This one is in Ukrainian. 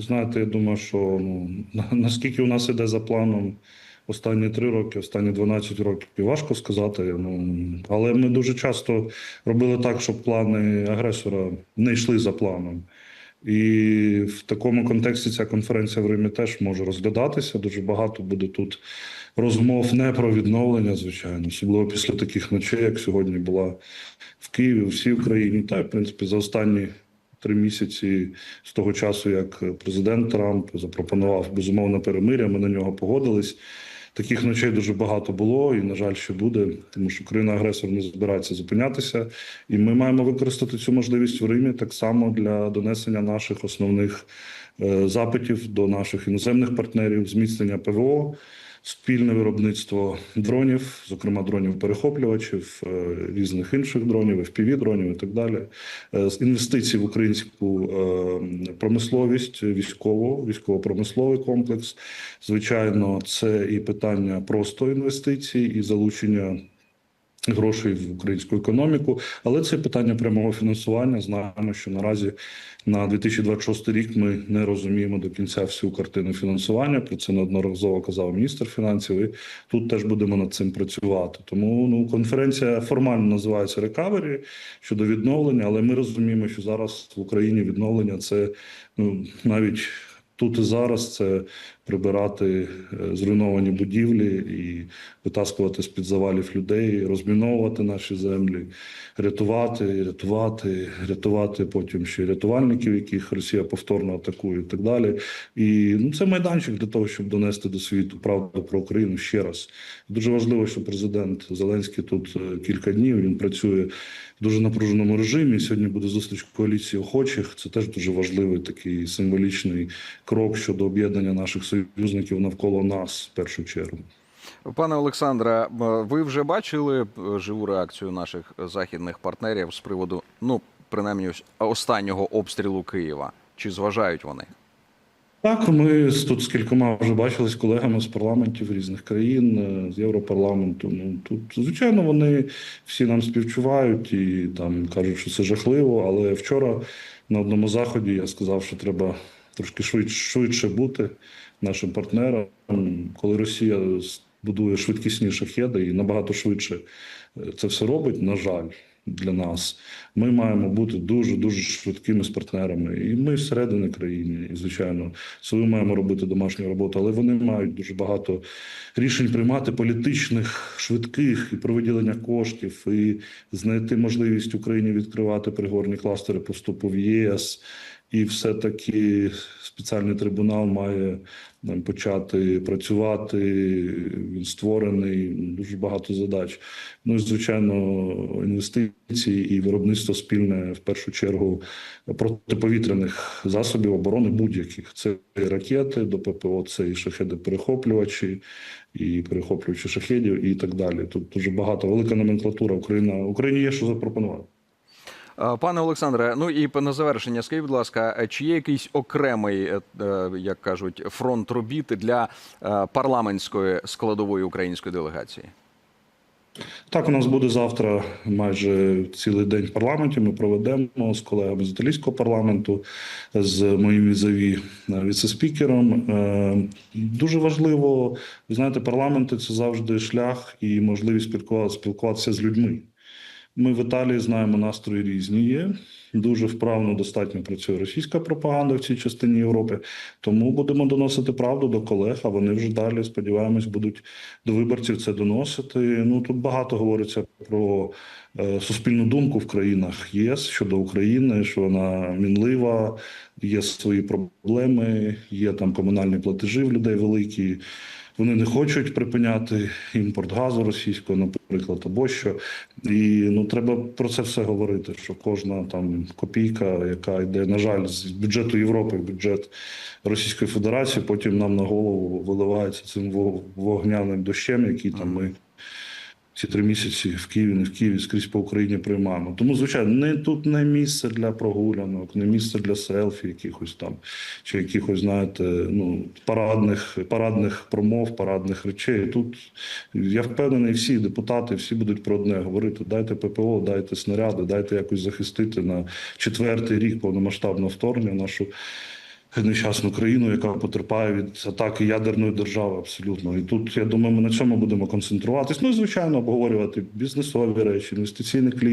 Знаєте, я думаю, що ну, на- наскільки у нас іде за планом останні три роки, останні 12 років, важко сказати. Ну, але ми дуже часто робили так, щоб плани агресора не йшли за планом. І в такому контексті ця конференція в Римі теж може розглядатися. Дуже багато буде тут розмов не про відновлення, звичайно, особливо після таких ночей, як сьогодні була в Києві, всій Україні. Та, в принципі, за останні три місяці з того часу, як президент Трамп запропонував безумовне перемиря, ми на нього погодились. Таких ночей дуже багато було, і на жаль, ще буде, тому що країна агресор не збирається зупинятися, і ми маємо використати цю можливість в Римі так само для донесення наших основних е, запитів до наших іноземних партнерів, зміцнення ПВО, спільне виробництво дронів, зокрема дронів перехоплювачів, е, різних інших дронів, fpv дронів і так далі. Е, з інвестицій в українську е, промисловість, військову, військово-промисловий комплекс. Звичайно, це і питання просто інвестицій, і залучення грошей в українську економіку, але це питання прямого фінансування. Знаємо, що наразі на 2026 рік ми не розуміємо до кінця всю картину фінансування. Про це неодноразово казав міністр фінансів. І тут теж будемо над цим працювати. Тому ну конференція формально називається рекавері щодо відновлення, але ми розуміємо, що зараз в Україні відновлення це ну навіть. Тут і зараз це прибирати е, зруйновані будівлі і витаскувати з-під завалів людей, розміновувати наші землі, рятувати, рятувати, рятувати потім ще рятувальників, яких Росія повторно атакує, і так далі. І ну це майданчик для того, щоб донести до світу правду про Україну ще раз. Дуже важливо, що президент Зеленський тут е, кілька днів він працює в дуже напруженому режимі. Сьогодні буде зустріч коаліції охочих. Це теж дуже важливий такий символічний крок щодо об'єднання наших союзників навколо нас в першу чергу. Пане Олександре, ви вже бачили е, живу реакцію наших західних партнерів з приводу, ну принаймні, останнього обстрілу Києва? Чи зважають вони? Так, ми тут з кількома вже бачились з колегами з парламентів різних країн, е, з Європарламенту. Ну тут, звичайно, вони всі нам співчувають і там кажуть, що це жахливо. Але вчора на одному заході я сказав, що треба трошки швидше, бути нашим партнерам, коли Росія будує швидкісні шахеди і набагато швидше е, це все робить. На жаль, для нас. Ми маємо бути дуже дуже швидкими з партнерами, і ми всередині країни, і звичайно, свою маємо робити домашню роботу, але вони мають дуже багато рішень приймати політичних, швидких і про виділення коштів, і знайти можливість Україні відкривати пригорні кластери по вступу в ЄС. І все-таки спеціальний трибунал має почати працювати. Він створений дуже багато задач. Ну і звичайно, інвестиції і виробництво спільне в першу чергу протиповітряних засобів оборони будь-яких. Це і ракети до ППО, це і шахеди перехоплювачі, і перехоплювачі шахедів, і так далі. Тут дуже багато велика номенклатура. Україна Україні є що запропонувати. Е, Пане Олександре, ну і на завершення, скажіть, будь ласка, е, чи є якийсь окремий, е, як кажуть, фронт робіт для парламентської складової української делегації? Так, у нас буде завтра майже цілий день в парламенті. Ми проведемо з колегами з італійського парламенту, з моїм візаві віцеспікером. Дуже важливо, ви знаєте, парламенти це завжди шлях і можливість спілкуватися з людьми. Ми в Італії знаємо настрої різні є. Дуже вправно достатньо працює російська пропаганда в цій частині Європи. Тому будемо доносити правду до колег. А вони вже далі сподіваємось будуть до виборців це доносити. Ну тут багато говориться про е, суспільну думку в країнах ЄС щодо України, що вона мінлива, є свої проблеми, є там комунальні платежі в людей великі. Вони не хочуть припиняти імпорт газу російського, наприклад, або що. І ну треба про це все говорити. Що кожна там копійка, яка йде, на жаль, з бюджету Європи бюджет Російської Федерації, потім нам на голову виливається цим во- вогняним дощем, який там ми ці три місяці в Києві, не в Києві, скрізь по Україні приймаємо. Тому, звичайно, не тут не місце для прогулянок, не місце для селфі, якихось там чи якихось, знаєте, ну парадних парадних промов, парадних речей. Тут я впевнений, всі депутати, всі будуть про одне говорити: дайте ППО, дайте снаряди, дайте якось захистити на четвертий рік повномасштабного вторгнення нашу нещасну країну, яка потерпає від атаки ядерної держави абсолютно. І тут я думаю, ми на цьому будемо концентруватись. Ну і звичайно, обговорювати бізнесові речі, інвестиційний клімат.